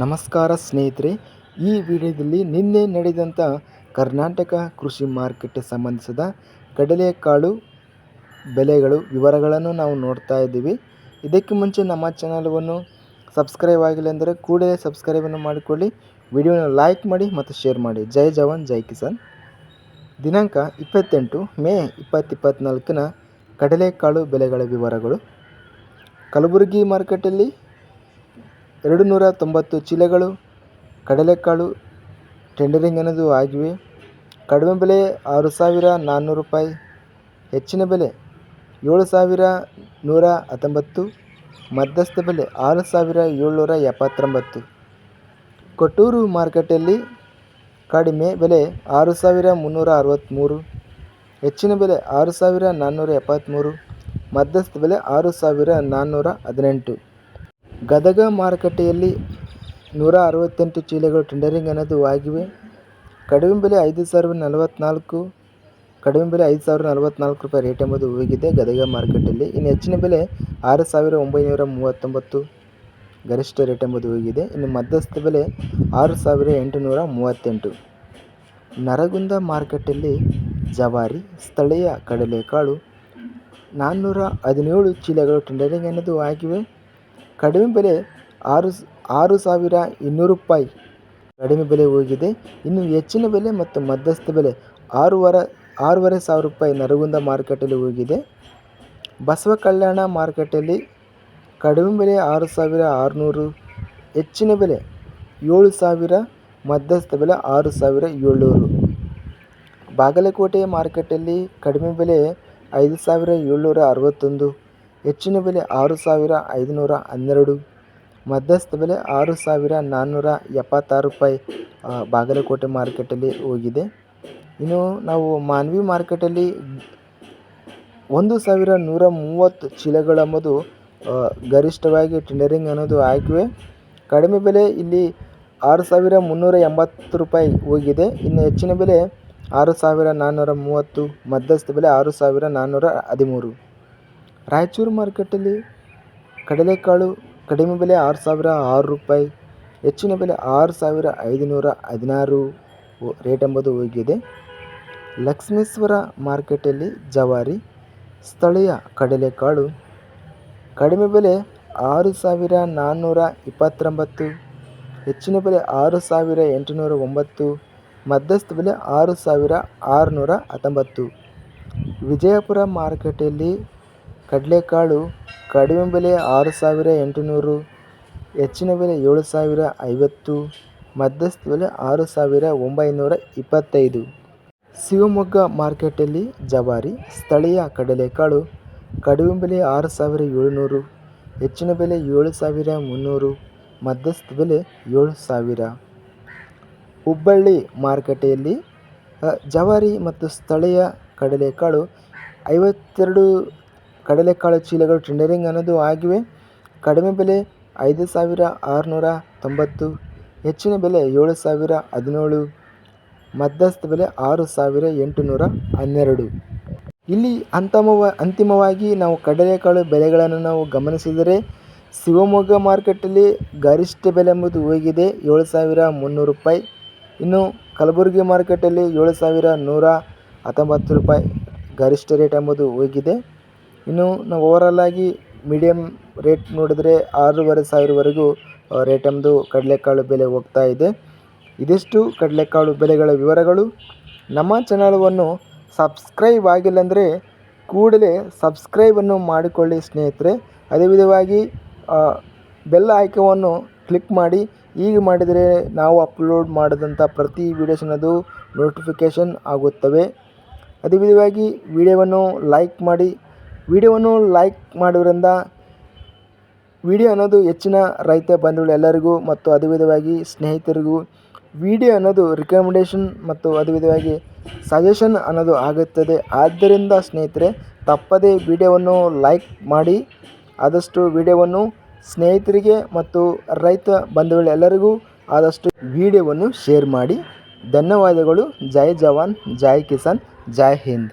ನಮಸ್ಕಾರ ಸ್ನೇಹಿತರೆ, ಈ ವಿಡಿಯೋದಲ್ಲಿ ನಿನ್ನೆ ನಡೆದಂಥ ಕರ್ನಾಟಕ ಕೃಷಿ ಮಾರ್ಕೆಟ್ಗೆ ಸಂಬಂಧಿಸಿದ ಕಡಲೆಕಾಳು ಬೆಲೆಗಳು, ವಿವರಗಳನ್ನು ನಾವು ನೋಡ್ತಾ ಇದ್ದೀವಿ. ಇದಕ್ಕೆ ಮುಂಚೆ ನಮ್ಮ ಚಾನಲವನ್ನು ಸಬ್ಸ್ಕ್ರೈಬ್ ಆಗಿಲ್ಲ ಅಂದರೆ ಕೂಡಲೇ ಸಬ್ಸ್ಕ್ರೈಬನ್ನು ಮಾಡಿಕೊಳ್ಳಿ. ವಿಡಿಯೋನ ಲೈಕ್ ಮಾಡಿ ಮತ್ತು ಶೇರ್ ಮಾಡಿ. ಜೈ ಜವಾನ್, ಜೈ ಕಿಸಾನ್. ದಿನಾಂಕ ಇಪ್ಪತ್ತೆಂಟು ಮೇ ಇಪ್ಪತ್ತು ಇಪ್ಪತ್ತ್ನಾಲ್ಕನ ಕಡಲೆಕಾಳು ಬೆಲೆಗಳ ವಿವರಗಳು. ಕಲಬುರಗಿ ಮಾರ್ಕೆಟಲ್ಲಿ ಎರಡು ನೂರ ತೊಂಬತ್ತು ಚೀಲಗಳು, ಕಡಲೆಕಾಳು, ಟೆಂಡರಿಂಗ್ ಅನ್ನೋದು ಆಗಿವೆ. ಕಡಿಮೆ ಬೆಲೆ ಆರು ಸಾವಿರ ನಾನ್ನೂರು ರೂಪಾಯಿ, ಹೆಚ್ಚಿನ ಬೆಲೆ ಏಳು ಸಾವಿರ ನೂರ ಹತ್ತೊಂಬತ್ತು, ಮಧ್ಯಸ್ಥ ಬೆಲೆ ಆರು ಸಾವಿರ ಏಳ್ನೂರ ಎಪ್ಪತ್ತೊಂಬತ್ತು. ಕೊಟ್ಟೂರು ಮಾರ್ಕೆಟಲ್ಲಿ ಕಡಿಮೆ ಬೆಲೆ ಆರು ಸಾವಿರ ಮುನ್ನೂರ ಅರವತ್ತ್ಮೂರು, ಹೆಚ್ಚಿನ ಬೆಲೆ ಆರು ಸಾವಿರ ನಾನ್ನೂರ ಎಪ್ಪತ್ತ್ಮೂರು, ಮಧ್ಯಸ್ಥ ಬೆಲೆ ಆರು ಸಾವಿರ ನಾನ್ನೂರ ಹದಿನೆಂಟು. ಗದಗ ಮಾರುಕಟ್ಟೆಯಲ್ಲಿ ನೂರ ಅರವತ್ತೆಂಟು ಚೀಲಗಳು ಟೆಂಡರಿಂಗ್ ಅನ್ನೋದು ಆಗಿವೆ. ಕಡಿಮೆ ಬೆಲೆ ಐದು ಸಾವಿರದ ನಲವತ್ತ್ನಾಲ್ಕು ಕಡಿಮೆ ಬೆಲೆ ಐದು ಸಾವಿರದ ನಲವತ್ತ್ನಾಲ್ಕು ರೂಪಾಯಿ ರೇಟ್ ಎಂಬುದು ಹೋಗಿದೆ ಗದಗ ಮಾರುಕಟ್ಟೆಯಲ್ಲಿ ಇನ್ನು ಹೆಚ್ಚಿನ ಬೆಲೆ ಆರು ಸಾವಿರ ಒಂಬೈನೂರ ಮೂವತ್ತೊಂಬತ್ತು ಗರಿಷ್ಠ ರೇಟ್ ಎಂಬುದು ಹೋಗಿದೆ ಇನ್ನು ಮಧ್ಯಸ್ಥ ಬೆಲೆ ಆರು ಸಾವಿರ ಎಂಟುನೂರ ಮೂವತ್ತೆಂಟು. ನರಗುಂದ ಮಾರುಕಟ್ಟೆಯಲ್ಲಿ ಜವಾರಿ, ಸ್ಥಳೀಯ ಕಡಲೆಕಾಳು, ನಾನ್ನೂರ ಹದಿನೇಳು ಚೀಲಗಳು ಟೆಂಡರಿಂಗ್ ಅನ್ನೋದು ಆಗಿವೆ. ಕಡಿಮೆ ಬೆಲೆ ಆರು ಆರು ಸಾವಿರ ಇನ್ನೂರು ರೂಪಾಯಿ. ಕಡಿಮೆ ಬೆಲೆ ಹೋಗಿದೆ. ಇನ್ನು ಹೆಚ್ಚಿನ ಬೆಲೆ ಮತ್ತು ಮಧ್ಯಸ್ಥ ಬೆಲೆ ಆರೂವರೆ ಆರೂವರೆ ಸಾವಿರ ರೂಪಾಯಿ ನರಗುಂದ ಮಾರುಕಟ್ಟೆಯಲ್ಲಿ ಹೋಗಿದೆ. ಬಸವ ಕಲ್ಯಾಣ ಮಾರುಕಟ್ಟೆಯಲ್ಲಿ ಕಡಿಮೆ ಬೆಲೆ ಆರು ಸಾವಿರ ಆರುನೂರು, ಹೆಚ್ಚಿನ ಬೆಲೆ ಏಳು ಸಾವಿರ, ಮಧ್ಯಸ್ಥ ಬೆಲೆ ಆರು ಸಾವಿರ ಏಳ್ನೂರು. ಬಾಗಲಕೋಟೆ ಮಾರುಕಟ್ಟೆಯಲ್ಲಿ ಕಡಿಮೆ ಬೆಲೆ ಐದು ಸಾವಿರ ಏಳ್ನೂರ ಅರವತ್ತೊಂದು. ಹೆಚ್ಚಿನ ಬೆಲೆ ಆರು ಸಾವಿರ ಐದುನೂರ ಹನ್ನೆರಡು, ಮಧ್ಯಸ್ಥ ಬೆಲೆ ಆರು ಸಾವಿರ ನಾನ್ನೂರ ಎಪ್ಪತ್ತಾರು ರೂಪಾಯಿ ಬಾಗಲಕೋಟೆ ಮಾರ್ಕೆಟಲ್ಲಿ ಹೋಗಿದೆ. ಇನ್ನು ನಾವು ಮಾನ್ವಿ ಮಾರ್ಕೆಟಲ್ಲಿ ಒಂದು ಸಾವಿರ ನೂರ ಮೂವತ್ತು ಚೀಲಗಳೆಂಬುದು ಗರಿಷ್ಠವಾಗಿ ಟೆಂಡರಿಂಗ್ ಅನ್ನೋದು ಆಗಿವೆ ಕಡಿಮೆ ಬೆಲೆ ಇಲ್ಲಿ ಆರು ಸಾವಿರ ಮುನ್ನೂರ ಎಂಬತ್ತು ರೂಪಾಯಿ ಹೋಗಿದೆ. ಇನ್ನು ಹೆಚ್ಚಿನ ಬೆಲೆ ಆರು ಸಾವಿರ ನಾನ್ನೂರ ಮೂವತ್ತು, ಮಧ್ಯಸ್ಥ ಬೆಲೆ ಆರು ಸಾವಿರ ನಾನ್ನೂರ ಹದಿಮೂರು. ರಾಯಚೂರು ಮಾರ್ಕೆಟಲ್ಲಿ ಕಡಲೆಕಾಳು ಕಡಿಮೆ ಬೆಲೆ ಆರು ಸಾವಿರ ಆರು ರೂಪಾಯಿ, ಹೆಚ್ಚಿನ ಬೆಲೆ ಆರು ಸಾವಿರ ಐದುನೂರ ಹದಿನಾರು ರೇಟ್ ಎಂಬುದು ಹೋಗಿದೆ. ಲಕ್ಷ್ಮೇಶ್ವರ ಮಾರ್ಕೆಟಲ್ಲಿ ಜವಾರಿ, ಸ್ಥಳೀಯ ಕಡಲೆಕಾಳು ಕಡಿಮೆ ಬೆಲೆ ಆರು ಸಾವಿರ ನಾನ್ನೂರ ಇಪ್ಪತ್ತೊಂಬತ್ತು, ಹೆಚ್ಚಿನ ಬೆಲೆ ಆರು ಸಾವಿರ ಎಂಟುನೂರ ಒಂಬತ್ತು, ಮಧ್ಯಸ್ಥ ಬೆಲೆ ಆರು ಸಾವಿರ ಆರುನೂರ ಹತ್ತೊಂಬತ್ತು. ವಿಜಯಪುರ ಮಾರುಕಟ್ಟೆಯಲ್ಲಿ ಕಡಲೆಕಾಳು ಕಡಿಮೆ ಬೆಲೆ ಆರು ಸಾವಿರ ಎಂಟುನೂರು, ಹೆಚ್ಚಿನ ಬೆಲೆ ಏಳು ಸಾವಿರ ಐವತ್ತು, ಮಧ್ಯಸ್ಥ ಬೆಲೆ ಆರು ಸಾವಿರ ಒಂಬೈನೂರ ಇಪ್ಪತ್ತೈದು. ಶಿವಮೊಗ್ಗ ಮಾರ್ಕೆಟಲ್ಲಿ ಜವಾರಿ, ಸ್ಥಳೀಯ ಕಡಲೆಕಾಳು ಕಡಿಮೆ ಬೆಲೆ ಆರು ಸಾವಿರ ಏಳುನೂರು, ಹೆಚ್ಚಿನ ಬೆಲೆ ಏಳು ಸಾವಿರ ಮುನ್ನೂರು, ಮಧ್ಯಸ್ಥ ಬೆಲೆ ಏಳು ಸಾವಿರ. ಹುಬ್ಬಳ್ಳಿ ಮಾರುಕಟ್ಟೆಯಲ್ಲಿ ಜವಾರಿ ಮತ್ತು ಸ್ಥಳೀಯ ಕಡಲೆಕಾಳು ಐವತ್ತೆರಡು ಕಡಲೆಕಾಳು ಚೀಲಗಳು ಟೆಂಡರಿಂಗ್ ಅನ್ನೋದು ಆಗಿವೆ. ಕಡಿಮೆ ಬೆಲೆ ಐದು ಸಾವಿರ ಆರುನೂರ ತೊಂಬತ್ತು, ಹೆಚ್ಚಿನ ಬೆಲೆ ಏಳು ಸಾವಿರ ಹದಿನೇಳು, ಮಧ್ಯಸ್ಥ ಬೆಲೆ ಆರು ಸಾವಿರ ಎಂಟುನೂರ ಹನ್ನೆರಡು. ಇಲ್ಲಿ ಅಂತಮವ, ಅಂತಿಮವಾಗಿ ನಾವು ಕಡಲೆಕಾಳು ಬೆಲೆಗಳನ್ನು ನಾವು ಗಮನಿಸಿದರೆ, ಶಿವಮೊಗ್ಗ ಮಾರ್ಕೆಟಲ್ಲಿ ಗರಿಷ್ಠ ಬೆಲೆ ಎಂಬುದು ಹೋಗಿದೆ ಏಳು ಸಾವಿರ ಮುನ್ನೂರು ರೂಪಾಯಿ. ಇನ್ನು ಕಲಬುರಗಿ ಮಾರ್ಕೆಟಲ್ಲಿ ಏಳು ಸಾವಿರ ನೂರ ಹತ್ತೊಂಬತ್ತು ರೂಪಾಯಿ ಗರಿಷ್ಠ ರೇಟ್ ಎಂಬುದು ಹೋಗಿದೆ ಇನ್ನು ನಾವು ಓವರಾಲಾಗಿ ಮೀಡಿಯಮ್ ರೇಟ್ ನೋಡಿದರೆ ಆರೂವರೆ ಸಾವಿರವರೆಗೂ ರೇಟ್ ಎಂದು ಕಡಲೆಕಾಳು ಬೆಲೆ ಹೋಗ್ತಾ ಇದೆ. ಇದಿಷ್ಟು ಕಡಲೆಕಾಳು ಬೆಲೆಗಳ ವಿವರಗಳು. ನಮ್ಮ ಚಾನಲವನ್ನು ಸಬ್ಸ್ಕ್ರೈಬ್ ಆಗಿಲ್ಲ ಅಂದರೆ ಕೂಡಲೇ ಸಬ್ಸ್ಕ್ರೈಬನ್ನು ಮಾಡಿಕೊಳ್ಳಿ ಸ್ನೇಹಿತರೆ. ಅದೇ ವಿಧವಾಗಿ ಬೆಲ್ ಆಯ್ಕೆವನ್ನು ಕ್ಲಿಕ್ ಮಾಡಿ. ಈಗ ಮಾಡಿದರೆ ನಾವು ಅಪ್ಲೋಡ್ ಮಾಡಿದಂಥ ಪ್ರತಿ ವೀಡಿಯೋಸ್ ಅನ್ನೋದು ನೋಟಿಫಿಕೇಷನ್ ಆಗುತ್ತವೆ. ಅದೇ ವಿಧವಾಗಿ ವಿಡಿಯೋವನ್ನು ಲೈಕ್ ಮಾಡಿ. ವಿಡಿಯೋವನ್ನು ಲೈಕ್ ಮಾಡೋದ್ರಿಂದ ವಿಡಿಯೋ ಅನ್ನೋದು ಹೆಚ್ಚಿನ ರೈತ ಬಂಧುಗಳು ಎಲ್ಲರಿಗೂ ಮತ್ತು ಅದು ವಿಧವಾಗಿ ಸ್ನೇಹಿತರಿಗೂ ವಿಡಿಯೋ ಅನ್ನೋದು ರಿಕಮೆಂಡೇಷನ್ ಮತ್ತು ಅದು ವಿಧವಾಗಿ ಸಜೆಷನ್ ಅನ್ನೋದು ಆಗುತ್ತದೆ. ಆದ್ದರಿಂದ ಸ್ನೇಹಿತರೆ, ತಪ್ಪದೇ ವಿಡಿಯೋವನ್ನು ಲೈಕ್ ಮಾಡಿ, ಆದಷ್ಟು ವಿಡಿಯೋವನ್ನು ಸ್ನೇಹಿತರಿಗೆ ಮತ್ತು ರೈತ ಬಂಧುಗಳೆಲ್ಲರಿಗೂ ಆದಷ್ಟು ವಿಡಿಯೋವನ್ನು ಶೇರ್ ಮಾಡಿ. ಧನ್ಯವಾದಗಳು. ಜೈ ಜವಾನ್, ಜೈ ಕಿಸಾನ್, ಜೈ ಹಿಂದ್.